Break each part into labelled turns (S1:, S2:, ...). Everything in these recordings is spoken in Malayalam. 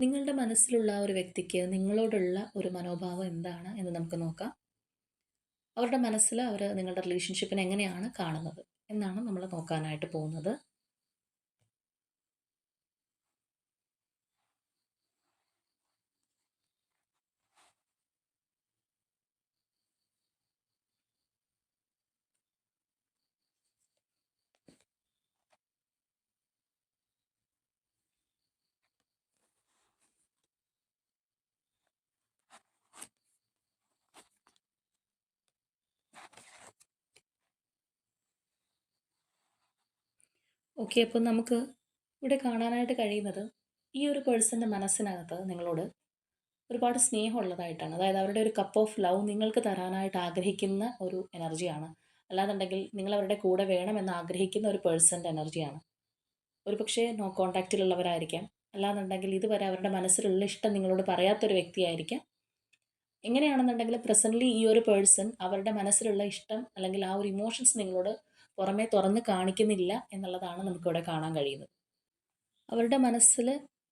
S1: നിങ്ങളുടെ മനസ്സിലുള്ള ഒരു വ്യക്തിക്ക് നിങ്ങളോടുള്ള ഒരു മനോഭാവം എന്താണ് എന്ന് നമുക്ക് നോക്കാം. അവരുടെ മനസ്സിൽ അവർ നിങ്ങളുടെ റിലേഷൻഷിപ്പിനെ എങ്ങനെയാണ് കാണുന്നത് എന്നാണ് നമ്മൾ നോക്കാനായിട്ട് പോകുന്നത്. ഓക്കെ. അപ്പോൾ നമുക്ക് ഇവിടെ കാണാനായിട്ട് കഴിയുന്നത് ഈ ഒരു പേഴ്സന്റെ മനസ്സിനകത്ത് നിങ്ങളോട് ഒരുപാട് സ്നേഹമുള്ളതായിട്ടാണ്. അതായത് അവരുടെ ഒരു കപ്പ് ഓഫ് ലവ് നിങ്ങൾക്ക് തരാനായിട്ട് ആഗ്രഹിക്കുന്ന ഒരു എനർജിയാണ്. അല്ലാന്നുണ്ടെങ്കിൽ നിങ്ങൾ അവരുടെ കൂടെ വേണമെന്ന് ആഗ്രഹിക്കുന്ന ഒരു പേഴ്സന്റെ എനർജിയാണ്. ഒരു പക്ഷേ നോ കോൺടാക്റ്റിലുള്ളവരായിരിക്കാം. അല്ലാന്നുണ്ടെങ്കിൽ ഇതുവരെ അവരുടെ മനസ്സിലുള്ള ഇഷ്ടം നിങ്ങളോട് പറയാത്തൊരു വ്യക്തിയായിരിക്കാം. എങ്ങനെയാണെന്നുണ്ടെങ്കിൽ പ്രസന്റ്ലി ഈ ഒരു പേഴ്സൺ അവരുടെ മനസ്സിലുള്ള ഇഷ്ടം അല്ലെങ്കിൽ ആ ഒരു ഇമോഷൻസ് നിങ്ങളോട് പുറമേ തുറന്ന് കാണിക്കുന്നില്ല എന്നുള്ളതാണ് നമുക്കിവിടെ കാണാൻ കഴിയുന്നത്. അവരുടെ മനസ്സിൽ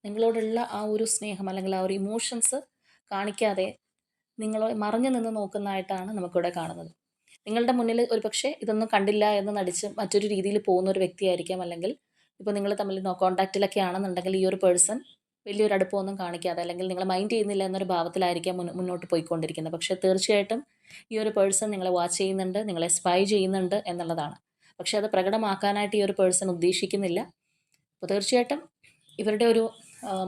S1: നിങ്ങളോടുള്ള ആ ഒരു സ്നേഹം അല്ലെങ്കിൽ ആ ഒരു ഇമോഷൻസ് കാണിക്കാതെ നിങ്ങളെ മറഞ്ഞു നിന്ന് നോക്കുന്നതായിട്ടാണ് നമുക്കിവിടെ കാണുന്നത്. നിങ്ങളുടെ മുന്നിൽ ഒരു പക്ഷേ ഇതൊന്നും കണ്ടില്ല എന്ന് നടിച്ച് മറ്റൊരു രീതിയിൽ പോകുന്ന ഒരു വ്യക്തിയായിരിക്കാം. അല്ലെങ്കിൽ ഇപ്പോൾ നിങ്ങൾ തമ്മിൽ നോ കോൺടാക്റ്റിലൊക്കെ ആണെന്നുണ്ടെങ്കിൽ ഈ ഒരു പേഴ്സൺ വലിയൊരു അടുപ്പമൊന്നും കാണിക്കാതെ അല്ലെങ്കിൽ നിങ്ങൾ മൈൻഡ് ചെയ്യുന്നില്ല എന്നൊരു ഭാവത്തിലായിരിക്കാം മുന്നോ മുന്നോട്ട് പോയിക്കൊണ്ടിരിക്കുന്നത്. പക്ഷേ തീർച്ചയായിട്ടും ഈ ഒരു പേഴ്സൺ നിങ്ങളെ വാച്ച് ചെയ്യുന്നുണ്ട്, നിങ്ങളെ സ്പൈ ചെയ്യുന്നുണ്ട് എന്നുള്ളതാണ്. പക്ഷേ അത് പ്രകടമാക്കാനായിട്ട് ഈ ഒരു പേഴ്സൺ ഉദ്ദേശിക്കുന്നില്ല. അപ്പോൾ തീർച്ചയായിട്ടും ഇവരുടെ ഒരു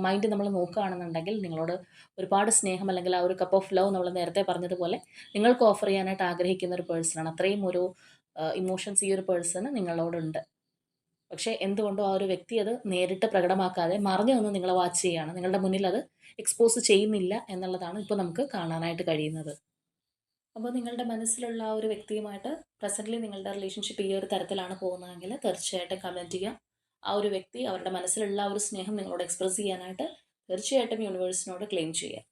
S1: മൈൻഡ് നമ്മൾ നോക്കുകയാണെന്നുണ്ടെങ്കിൽ നിങ്ങളോട് ഒരുപാട് സ്നേഹം അല്ലെങ്കിൽ ആ ഒരു കപ്പ് ഓഫ് ലവ് നമ്മൾ നേരത്തെ പറഞ്ഞതുപോലെ നിങ്ങൾക്ക് ഓഫർ ചെയ്യാനായിട്ട് ആഗ്രഹിക്കുന്ന ഒരു പേഴ്സണാണ്. അത്രയും ഒരു ഇമോഷൻസ് ഈ ഒരു പേഴ്സണ് നിങ്ങളോടുണ്ട്. പക്ഷേ എന്തുകൊണ്ടോ ആ ഒരു വ്യക്തി അത് നേരിട്ട് പ്രകടമാക്കാതെ മറഞ്ഞു നിന്ന് നിങ്ങളെ വാച്ച് ചെയ്യുകയാണ്. നിങ്ങളുടെ മുന്നിൽ അത് എക്സ്പോസ് ചെയ്യുന്നില്ല എന്നുള്ളതാണ് ഇപ്പോൾ നമുക്ക് കാണാനായിട്ട് കഴിയുന്നത്. അപ്പോൾ നിങ്ങളുടെ മനസ്സിലുള്ള ആ ഒരു വ്യക്തിയുമായിട്ട് പ്രസന്റ്ലി നിങ്ങളുടെ റിലേഷൻഷിപ്പ് ഈ ഒരു തരത്തിലാണ് പോകുന്നതെങ്കിൽ തീർച്ചയായിട്ടും കമന്റ് ചെയ്യാം ആ ഒരു വ്യക്തി അവരുടെ മനസ്സിലുള്ള ആ ഒരു സ്നേഹം നിങ്ങളോട് എക്സ്പ്രസ് ചെയ്യാനായിട്ട് തീർച്ചയായിട്ടും യൂണിവേഴ്സിനോട് ക്ലെയിം ചെയ്യുക.